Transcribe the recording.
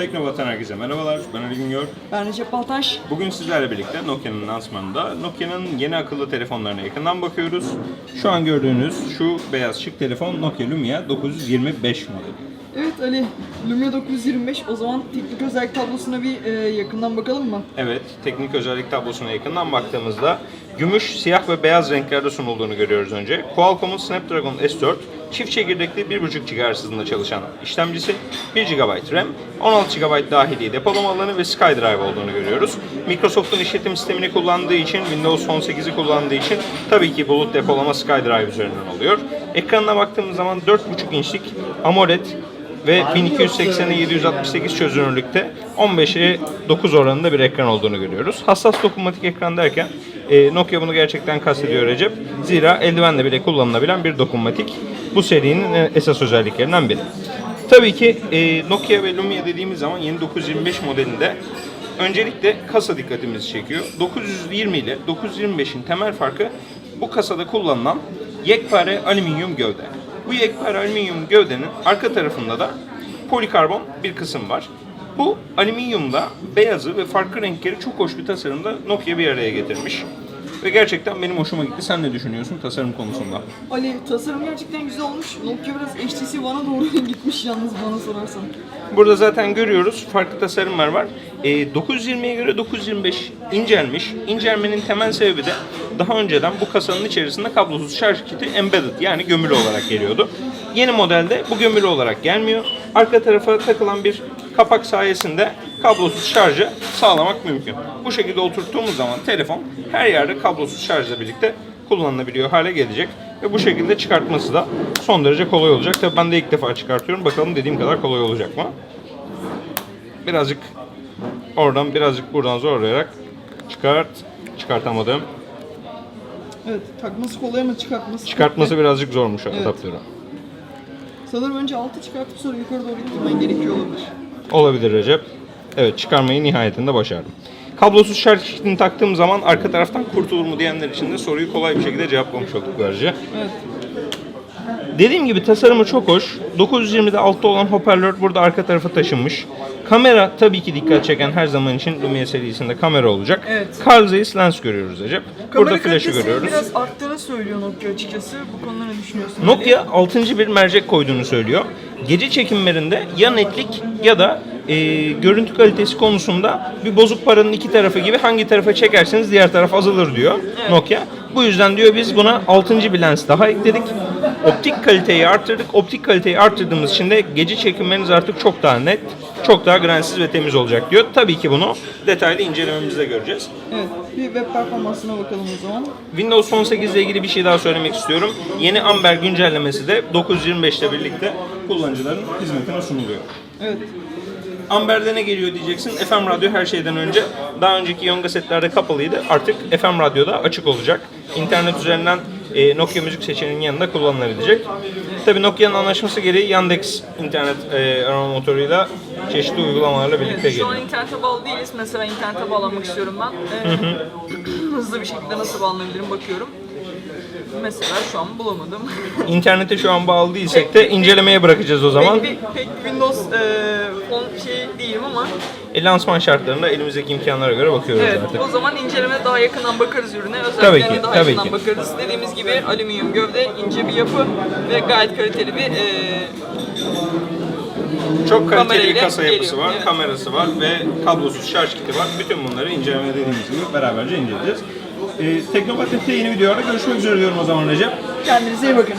Teknobat'tan herkese merhabalar. Ben Ali Güngör. Ben Recep Baltaş. Bugün sizlerle birlikte Nokia'nın lansmanında Nokia'nın yeni akıllı telefonlarına yakından bakıyoruz. Şu an gördüğünüz şu beyaz şık telefon Nokia Lumia 925 modeli. Ali, Lumia 925 o zaman teknik özellik tablosuna bir e, yakından bakalım mı? Evet, teknik özellik tablosuna yakından baktığımızda gümüş, siyah ve beyaz renklerde sunulduğunu görüyoruz önce. Qualcomm'un Snapdragon S4 çift çekirdekli 1.5 GHz hızında çalışan işlemcisi, 1 GB RAM, 16 GB dahili depolama alanı ve SkyDrive olduğunu görüyoruz. Microsoft'un işletim sistemini kullandığı için, Windows 18'i kullandığı için tabii ki bulut depolama SkyDrive üzerinden oluyor. Ekranına baktığımız zaman 4.5 inçlik AMOLED ve 1280'e 768 çözünürlükte 15'e 9 oranında bir ekran olduğunu görüyoruz. Hassas dokunmatik ekran derken e, Nokia bunu gerçekten kastediyor Recep. Zira eldivenle bile kullanılabilen bir dokunmatik. Bu serinin e, esas özelliklerinden biri. Tabii ki e, Nokia ve Lumia dediğimiz zaman yeni 925 modelinde öncelikle kasa dikkatimizi çekiyor. 920 ile 925'in temel farkı bu kasada kullanılan yekpare alüminyum gövde. Bu yekpare alüminyum gövdenin arka tarafında da polikarbon bir kısım var. Bu alüminyumla beyazı ve farklı renkleri çok hoş bir tasarımda Nokia bir araya getirmiş. Ve gerçekten benim hoşuma gitti. Sen ne düşünüyorsun tasarım konusunda? Ali tasarım gerçekten güzel olmuş. Nokia biraz HTC One'a doğru gitmiş yalnız bana sorarsan. Burada zaten görüyoruz farklı tasarımlar var. E, 920'ye göre 925 incelmiş. İncelmenin temel sebebi de daha önceden bu kasanın içerisinde kablosuz şarj kiti embedded yani gömülü olarak geliyordu. Yeni modelde bu gömülü olarak gelmiyor. Arka tarafa takılan bir kapak sayesinde kablosuz şarjı sağlamak mümkün. Bu şekilde oturttuğumuz zaman telefon her yerde kablosuz şarjla birlikte kullanılabiliyor hale gelecek. Ve bu şekilde çıkartması da son derece kolay olacak. Tabii ben de ilk defa çıkartıyorum. Bakalım dediğim kadar kolay olacak mı? Birazcık oradan birazcık buradan zorlayarak çıkart. Çıkartamadım. Evet takması kolay ama çıkartması Çıkartması birazcık zormuş Evet. adaptörü. Sanırım önce altı çıkartıp sonra yukarı doğru ittirmen gerekiyor olabilir. Olabilir Recep. Evet çıkarmayı nihayetinde başardım. Kablosuz şarj kitini taktığım zaman arka taraftan kurtulur mu diyenler için de soruyu kolay bir şekilde cevaplamış olduk böylece. Evet. Dediğim gibi tasarımı çok hoş. 920'de altta olan hoparlör burada arka tarafa taşınmış. Kamera tabii ki dikkat çeken her zaman için Lumia serisinde kamera olacak. Evet. Carl Zeiss lens görüyoruz Recep. Burada Kamera flash'ı kalitesini görüyoruz. biraz arttığını söylüyor Nokia açıkçası. Bu konuda ne düşünüyorsun? Nokia 6. bir mercek koyduğunu söylüyor. Gece çekimlerinde ya netlik ya da e, görüntü kalitesi konusunda bir bozuk paranın iki tarafı gibi hangi tarafa çekerseniz diğer taraf azalır diyor Nokia. Bu yüzden diyor biz buna 6. bir lens daha ekledik. Optik kaliteyi arttırdık. Optik kaliteyi arttırdığımız için de gece çekimleriniz artık çok daha net, çok daha grensiz ve temiz olacak diyor. Tabii ki bunu detaylı incelememizde göreceğiz. Evet. Bir web performansına bakalım o zaman. Windows 18 ile ilgili bir şey daha söylemek istiyorum. Yeni Amber güncellemesi de 925 ile birlikte kullanıcıların hizmetine sunuluyor. Evet. Amber'de ne geliyor diyeceksin. FM radyo her şeyden önce daha önceki Yonga setlerde kapalıydı. Artık FM radyoda açık olacak. İnternet üzerinden e, Nokia müzik seçeneğinin yanında kullanılabilecek. Tabii Nokia'nın anlaşması gereği Yandex internet e, arama motoruyla çeşitli uygulamalarla birlikte Şu an geliyor. internete bağlı değiliz. Mesela internete bağlanmak istiyorum ben. Ee, hızlı bir şekilde nasıl bağlanabilirim bakıyorum. Mesela şu an bulamadım. İnternete şu an bağlı değilsek de incelemeye bırakacağız o zaman. pek, bir, pek Windows e, fon şey değilim ama E, lansman şartlarında elimizdeki imkanlara göre bakıyoruz evet artık. o zaman incelemede daha yakından bakarız ürüne. Tabii Özelliklerine ki, daha tabii yakından ki. bakarız. Dediğimiz gibi alüminyum gövde, ince bir yapı ve gayet kaliteli bir e, Çok kaliteli bir Kamerayla kasa yapısı geliyor, var, evet. kamerası var ve kablosuz şarj kiti var. Bütün bunları inceleme dediğimiz gibi beraberce inceleyeceğiz. Teknopatik'te yeni videolarda görüşmek üzere diyorum o zaman Recep. Kendinize iyi bakın.